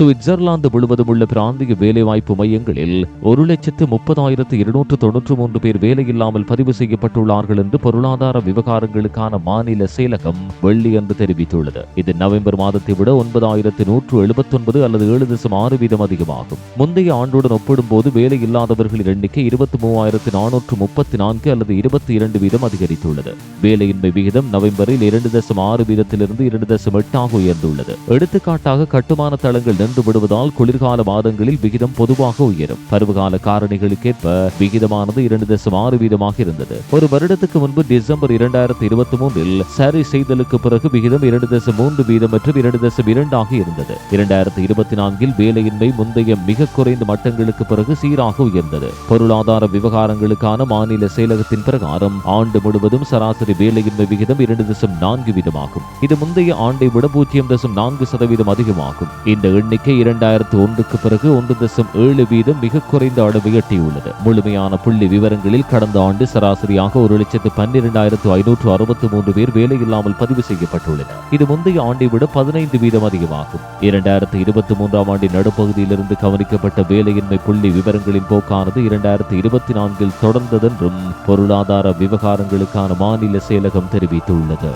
Switzerland முழுவதும் உள்ள பிராந்திய வேலைவாய்ப்பு மையங்களில் ஒரு லட்சத்து முப்பதாயிரத்து இருநூற்று தொன்னூற்று மூன்று பேர் வேலையில்லாமல் பதிவு செய்யப்பட்டுள்ளார்கள் என்று பொருளாதார விவகாரங்களுக்கான மாநில செயலகம் வெள்ளியன்று தெரிவித்துள்ளது. இது நவம்பர் மாதத்தை விட ஒன்பதாயிரத்து நூற்று எழுபத்தொன்பது அல்லது ஏழு தசம் ஆறு வீதம் அதிகமாகும். முந்தைய ஆண்டுடன் ஒப்பிடும்போது வேலையில்லாதவர்களின் எண்ணிக்கை இருபத்தி மூவாயிரத்து நானூற்று முப்பத்தி நான்கு அல்லது இருபத்தி இரண்டு வீதம் அதிகரித்துள்ளது. வேலையின்மை விகிதம் நவம்பரில் இரண்டு தசம் ஆறு வீதத்திலிருந்து இரண்டு தசம் எட்டாக உயர்ந்துள்ளது. எடுத்துக்காட்டாக கட்டுமான தளங்கள் நின்று விடுவதால் குளிர்கால மாதங்களில் விகிதம் பொதுவாக உயரும். பருவகால காரணிகளுக்கேற்ப விகிதமானது இரண்டு தசம் ஆறு வீதமாக இருந்தது. ஒரு வருடத்துக்கு முன்பு டிசம்பர் இரண்டாயிரத்தி இருபத்தி மூன்றில் சரி செய்தலுக்கு பிறகு விகிதம் இரண்டு தசம் மூன்று வீதம் மற்றும் இரண்டு தசம் இரண்டாக இருந்தது. இரண்டாயிரத்தி இருபத்தி நான்கில் வேலையின்மை முந்தைய மிக குறைந்த மட்டங்களுக்கு பிறகு சீராக உயர்ந்தது. பொருளாதார விவகாரங்களுக்கான மாநில செயலகத்தின் பிரகாரம் ஆண்டு முழுவதும் சராசரி வேலையின்மை விகிதம் இரண்டு தசம் நான்கு வீதமாகும். இது முந்தைய ஆண்டை விட பூஜ்ஜியம் தசம் நான்கு சதவீதம் அதிகமாகும். இந்த எண் எண்ணிக்கை இரண்டாயிரத்து ஒன்றுக்கு பிறகு ஒன்று தசம் ஏழு வீதம் மிக குறைந்த அளவு எட்டியுள்ளது முழுமையான புள்ளி விவரங்களில் கடந்த ஆண்டு சராசரியாக ஒரு லட்சத்து பன்னிரெண்டாயிரத்து ஐநூற்று அறுபத்தி மூன்று பேர் வேலையில்லாமல் பதிவு செய்யப்பட்டுள்ளனர். இது முந்தைய ஆண்டை விட பதினைந்து வீதம் அதிகமாகும். இரண்டாயிரத்து இருபத்தி மூன்றாம் ஆண்டின் நடுப்பகுதியிலிருந்து கவனிக்கப்பட்ட வேலையின்மை புள்ளி விவரங்களின் போக்கானது இரண்டாயிரத்து இருபத்தி நான்கில் தொடர்ந்ததென்றும் பொருளாதார விவகாரங்களுக்கான மாநில செயலகம் தெரிவித்துள்ளது.